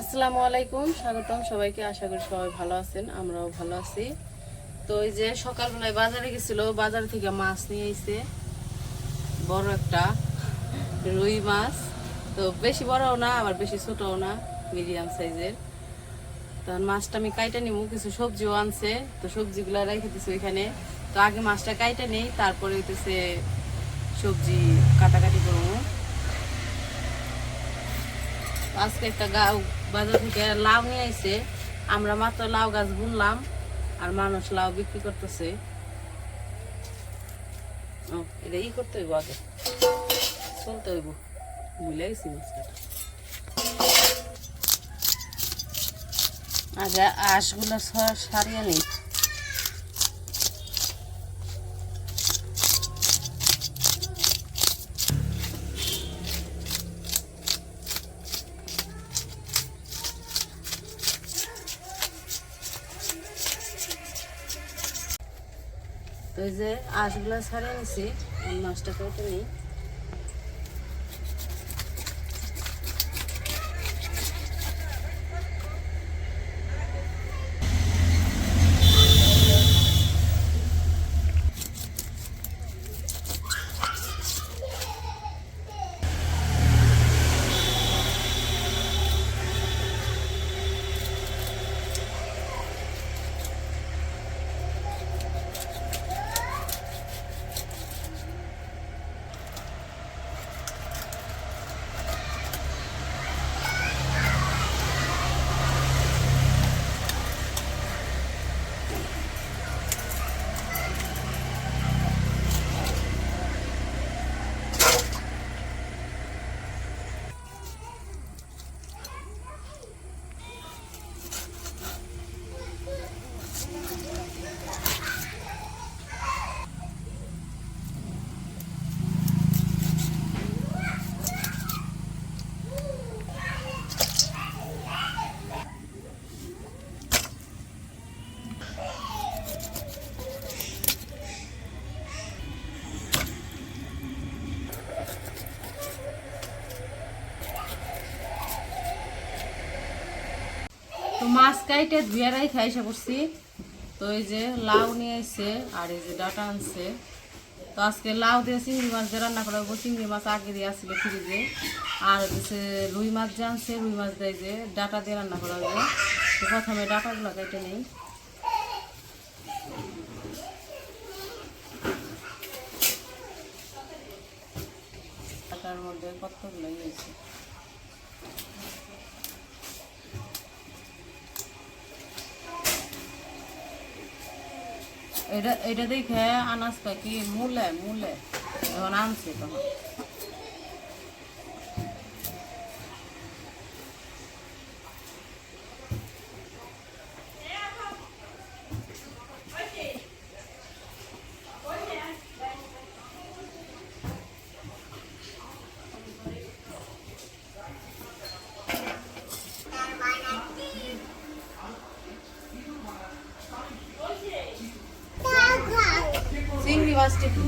আসসালামু আলাইকুম, স্বাগতম সবাইকে। আশা করি সবাই ভালো আছেন, আমরাও ভালো আছি। তো এই যে সকালবেলায় বাজারে গেছিল, বাজার থেকে মাছ নিয়ে এসে বড় একটা রুই মাছ। তো বেশি বড়ও না, আবার বেশি ছোটও না মিডিয়াম সাইজের তো মাছটা আমি কাইটা নিবো কিছু সবজিও আনছে। তো সবজিগুলো রেখে দিছি ওইখানে। তো আগে মাছটা কাইটা নেই, তারপরে হইতেছে সবজি কাটাকাটি করব। আজকে একটা গাও বাজার থেকে লাউ নিয়ে আইছে। আমরা মাত্র লাউ গাছ বুনলাম আর মানুষ লাউ বিক্রি করতেছে। এটা ই করতে হইব আগে। চলতে হইব। ভুলে গেছি মাছটা। আগে আঁশগুলো স- সারিয়ে নিই তো এই যে আঁশগুলো ছাড়িয়ে নিছি নষ্ট করে নিই তো মাছ কাইটে ধুয়ে রাই খাইসা করছি তো এই যে লাউ নিয়ে আইছে আর এই যে ডাটা আনছে। তো আজকে লাউ দিয়ে চিংড়ি মাছ দিয়ে রান্না করা হব চিংড়ি মাছ আগে দিয়ে আসছিল ফ্রিজে। আর হচ্ছে রুই মাছ যে আনছে, রুই মাছ দিয়ে যে ডাটা দিয়ে রান্না করা হবে তো প্রথমে ডাটাগুলো কেটে নেই। ডাটার মধ্যে কতগুলো নিয়েছে এটা এটা দেখে আনাজ কি মূলে মূলে এখন আনছে তখন চিংড়ি মাছটি বের করে ফিরে দিতে কেমন এর ভিতরে ঢুকে দিয়েছি।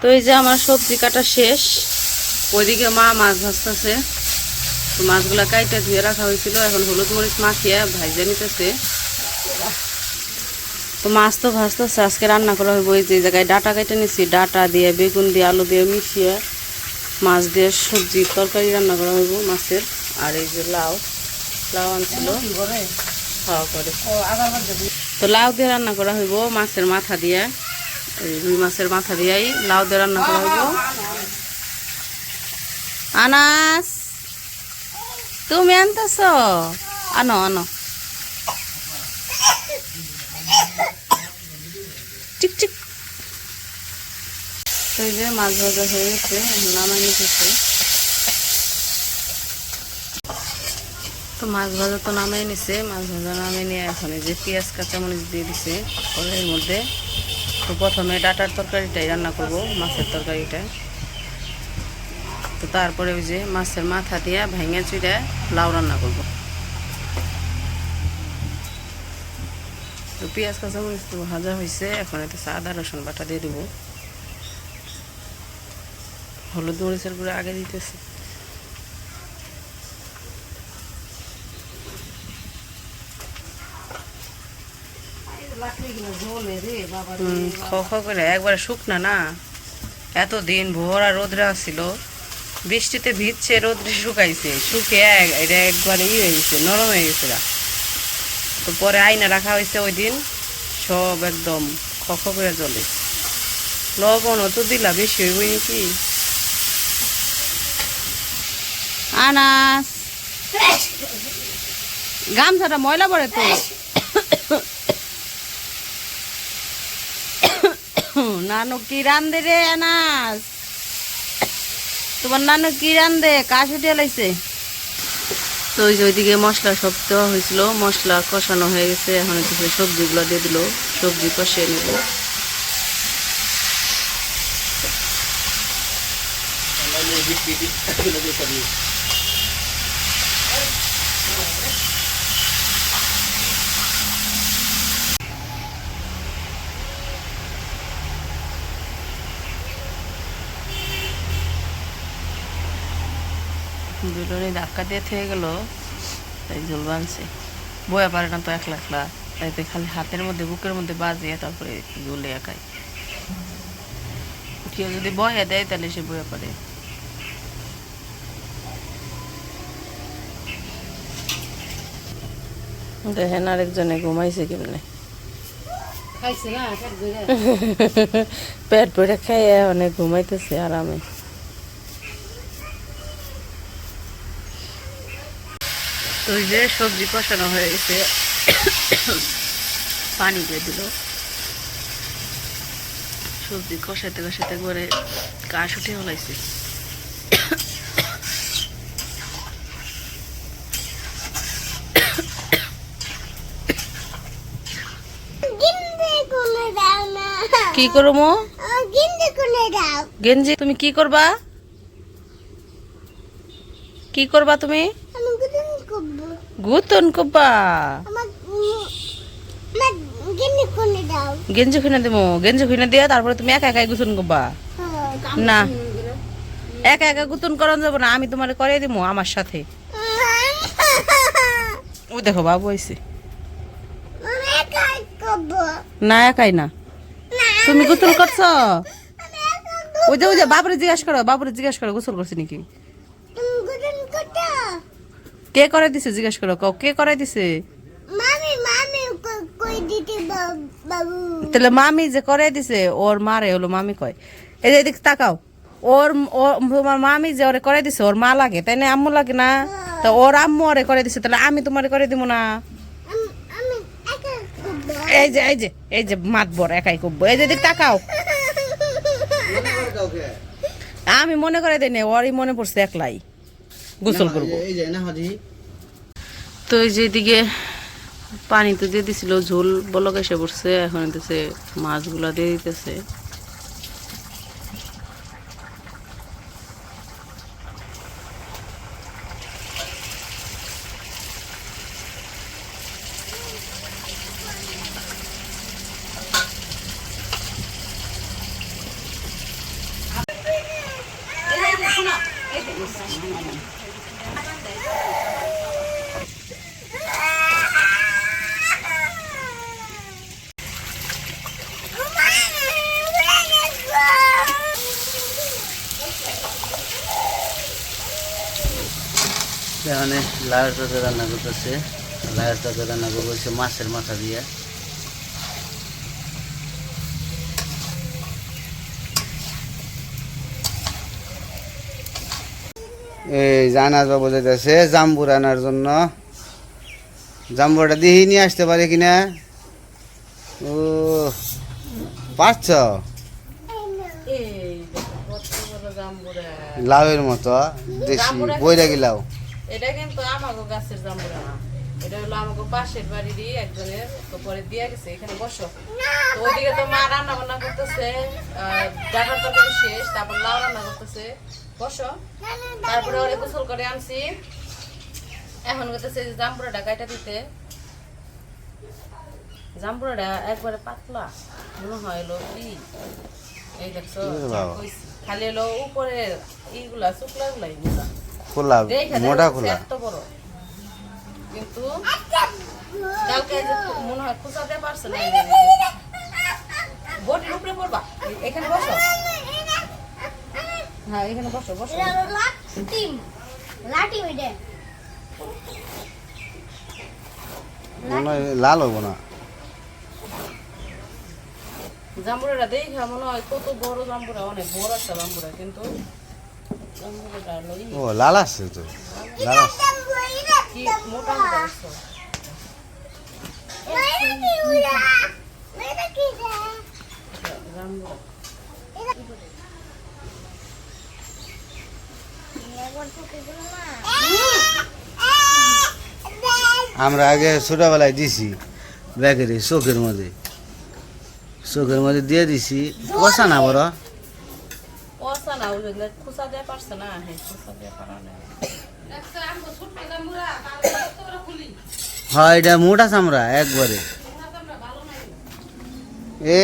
তো এই যে আমার সবজি কাটা শেষ ওইদিকে মা মাছ ভাজতেছে। তো মাছগুলা কাইটা ধুয়ে রাখা হয়েছিল এখন হলুদ মরিচ মাখিয়ে ভাইজে নিতেছে। তো মাছ তো ভাজতেছে আজকে রান্না করা হইব এই যে জায়গায় ডাটা কেটে নিছি ডাটা দিয়ে বেগুন দিয়ে আলু দিয়ে মিশিয়ে মাছ দিয়ে সবজি তরকারি রান্না করা হইব মাছের। আর এই যে লাউ লাউ আনছিল। খাওয়া করে তো লাউ দিয়ে রান্না করা হইব মাছের মাথা দিয়ে এই রুই মাছের মাথা দিয়েই লাউ দিয়ে রান্না করা হইব। আনাস! তুমি আনতেছ? আনো আনো। চিক চিক তো যে মাছ ভাজা হয়ে গেছে, নামাই তো মাছ ভাজা তো নামাই নিছে, মাছ ভাজা নামিয়ে নিয়ে এখন যে পেঁয়াজ, কাঁচামরিচ দিয়ে দিছে কড়াইয়ের মধ্যে। তো প্রথমে ডাটার তরকারিটাই রান্না করব, মাছের তরকারিটা। তো তারপরে ওই যে মাছের মাথা দিয়ে ভেঙে চুড়ে লাউ রান্না করব। তো পেঁয়াজ কাঁচামরিচ তো ভাজা হয়েছে এখন এতে আদা, রসুন বাটা দিয়ে দেবো। হলুদ মরিচের গুঁড়ো আগে দিতেছি। খ খ করে একবারে শুকনা না। এত দিন ভোরা রোদরা ছিল বৃষ্টিতে ভিজছে, রোদ্রে শুকাইছে। শুকে এটা একবারে ই হয়ে গেছে, নরম হয়ে গেছে তো পরে আইনা রাখা হয়েছে ওই দিন, সব একদম খ খ করে জলে লবণও তো দিলা বেশি হইব নাকি? আনাস! গামছাটা ময়লা পড়ে তো। নানু কি রান্ধে রে আনাস? তোমার নানু কি রান্ধে? কাজ উঠিয়ে লাইছে? তো ওই যে ওইদিকে মশলা সব দেওয়া হয়েছিল, মশলা কষানো হয়ে গেছে, এখন কিছু সবজিগুলো দিয়ে দিল, সবজি কষিয়ে নেব। দুটোরই ধাক্কা দিয়ে থেকে গেল তাই ঝোল বানছে। বয়া পারে না তো একলা একলা তাইতে খালি হাতের মধ্যে বুকের মধ্যে বাজিয়ে তারপরে ঝোলে একাই। কেউ যদি বয়া দেয় তাহলে সে বয়া পারে। দেখেন আরেকজনে ঘুমাইছে কেমনে। পেট ভরে খাইয়ে অনেক ঘুমাইতেছে আরামে। তো ওই যে সবজি কষানো হয়ে গেছে। পানি দিয়ে দিল। সবজি কষাইতে কষাইতে করে কাশ উঠে হলাইছে গিন্দে কোনে দাও না কি করব গিন্দে দাও। গেঞ্জি তুমি কি করবা? কি করবা তুমি? গুতন কোনে গেঞ্জি খুলে দেবো গেঞ্জি খুলে দিয়ে তারপরে তুমি একা একাই গুতন করবা না। একা একা গুতন করন যাব না আমি তোমার করে দিব আমার সাথে। ও দেখো বাবু করব। না একাই না। তুমি গোসল করছ? ওই যে ওই যে বাবুরে জিজ্ঞাসা করো বাবুরে জিজ্ঞাসা করো গোসল করছে নাকি? কে করাই দিছে জিজ্ঞেস করো কও, কে করাই দিছে? মামি মামি কই দিতে বাবু? তাহলে মামি যে করে দিছে ওর মারে হলো মামি কয়। এই যে এদিকে তাকাও ওর ও- তোমার মামি যে ওরে করে দিছে ওর মা লাগে তাই না? আম্মু লাগে না? তা ওর আম্মু ওরে করে দিছে তাহলে আমি তোমারে করে দিব না? আমি এই যে এই যে এই যে মাতবর একাই করব এই যে এদিকে তাকাও। আমি মনে করে দেই না ওরই মনে পড়ছে একলাই। গোসল করব। তো এই যে এদিকে পানি তো দিয়ে দিছিল ঝোল বলক এসে পড়ছে এখন দিতেছে মাছগুলা দিয়ে দিতেছে। এখানে লাউয়ের তরকারি রান্না করতেছে। লাউয়ের তরকারি রান্না করতেছে মাছের মাথা দিয়ে। এই জানাজ বাবু যেতেছে জাম্বুর আনার জন্য। জাম্বুরটা দিয়ে নিয়ে আসতে পারে কিনা? ও পারছ? লাউয়ের মতো দেশি বইরা গিলাও। এটা কিন্তু আমাগো গাছের জাম্বুরা না। এটা হলো আমাকে পাশের বাড়িরই একজনের পরে দিয়ে গেছে এখানে বসো। তো ওইদিকে তো মা রান্না বান্না করতেছে ডাটার তরকারি শেষ তারপর লাউ রান্না করতেছে। বসো। তারপরে ওরে গোসল করে আনছি। এখন করতেছে যে জাম্বুরাটা কাইটা দিতে। জাম্বুরাটা একবারে পাতলা। মনে হয় এলো কি? এই দেখছ। খালি এলো উপরে এইগুলা শুকলা গুলাই মোটা খোলা মোটা খোলা। কিন্তু কালকে মনে হয় পারছে না বটির উপরে পড়বা। এখানে বসো। হ্যাঁ এখানে বসো বসো। লাল হব না। জাম্বুরাটা দেখে মনে হয় কত বড় জাম্বুরা অনেক বড় একটা জাম্বুরা কিন্তু ও, লাল আসছে তো। লাল আসছে। আমরা আগে ছোটবেলায় দিছি ব্যাগেরে চোখের মধ্যে। চোখের মধ্যে দিয়ে দিছি। কষা না বড়। ওইগুলো খুঁচাতে পারছে না? হ্যাঁ পারা না হয় এটা মোটা চামড়া একবারে। এ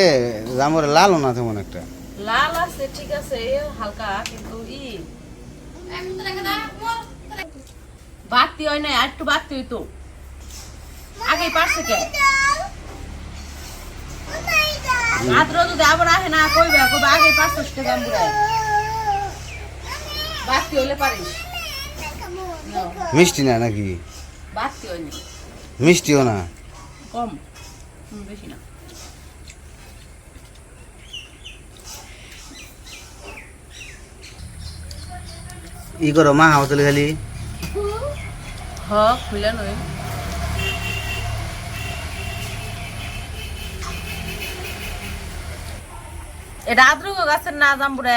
আমার লাল না তেমন একটা। লাল আছে ঠিক আছে হালকা কিন্তু ই। বাড়তি হয় না একটু হইতো। আগে পারছে কে? মাত্র যদি আবার আহে না কইবে কইবে আগে জাম্বুরায় বাড়তি হইলে পারিস মিষ্টি না নাকি? বাড়তি হয়নি। মিষ্টিও না? কম। বেশি না। ই করো মা হাওতলে খালি। হ খুলে নয়। এটা আদ্রুগ গাছের না জাম্বুরা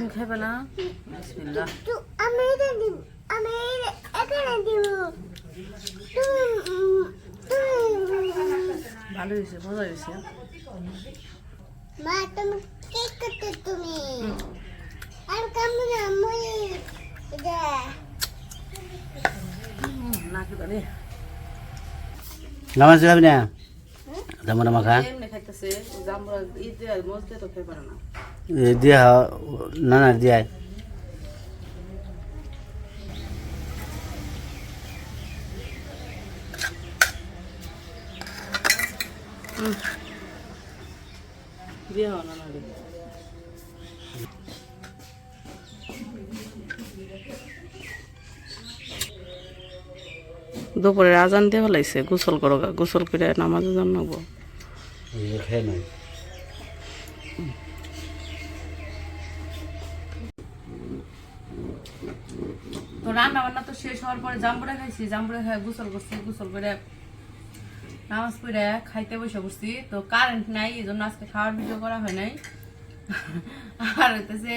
তুমি খাইবে না? বিসমিল্লাহ। তো আমি এটা দিব আমি এখানে দিব। ভালো হয়েছে মজা হয়েছে। মা তুমি কি করতে তুমি। আর খাব না মই এটা না খেতে রে নামাজ যাবি না জামরা মাখা খাইতেছে জাম্বুরা ঈদ মজতে তো খাইবে না। এ দিয়া না না দিয়া। দিয়ে না না। দুপুরে আজান দিয়ে ফেলাইছে গোসল করো গোসল করে নামাজে জানাব খেয়ে নয় তো রান্না বান্না তো শেষ হওয়ার পরে জাম্বুরা খাইছি, জাম্বুরা খাই গোসল করছি, গোসল করে নামাজ পড়ে খাইতে বসে পড়ছি। তো কারেন্ট নাই এই জন্য আজকে খাওয়ার ভিডিও করা হয় নাই। আর হইতেছে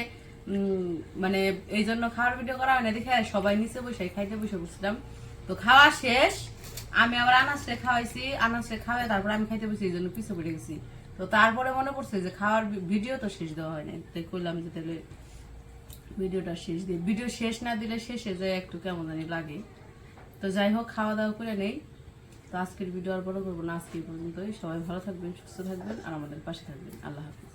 মানে এই জন্য খাওয়ার ভিডিও করা হয় না দেখে সবাই নিচে বসে খাইতে বসে বসছিলাম তো খাওয়া শেষ, আমি আবার আনাসরে খাওয়াইছি, আনাসরে খাওয়াই তারপরে আমি খাইতে বসি এই জন্য পিছু পড়ে গেছি। তো তারপরে মনে পড়ছে যে খাওয়ার ভিডিও তো শেষ দেওয়া হয় নাই। তাই করলাম যে তাহলে ভিডিওটা শেষ দিই ভিডিও শেষ না দিলে শেষে যায় একটু কেমন জানি লাগে। তো যাই হোক খাওয়া দাওয়া করে নেই। তো আজকের ভিডিও আর বড় করব না, আজকে পর্যন্ত পর্যন্তই। সবাই ভালো থাকবেন, সুস্থ থাকবেন, আর আমাদের পাশে থাকবেন। আল্লাহ হাফিজ।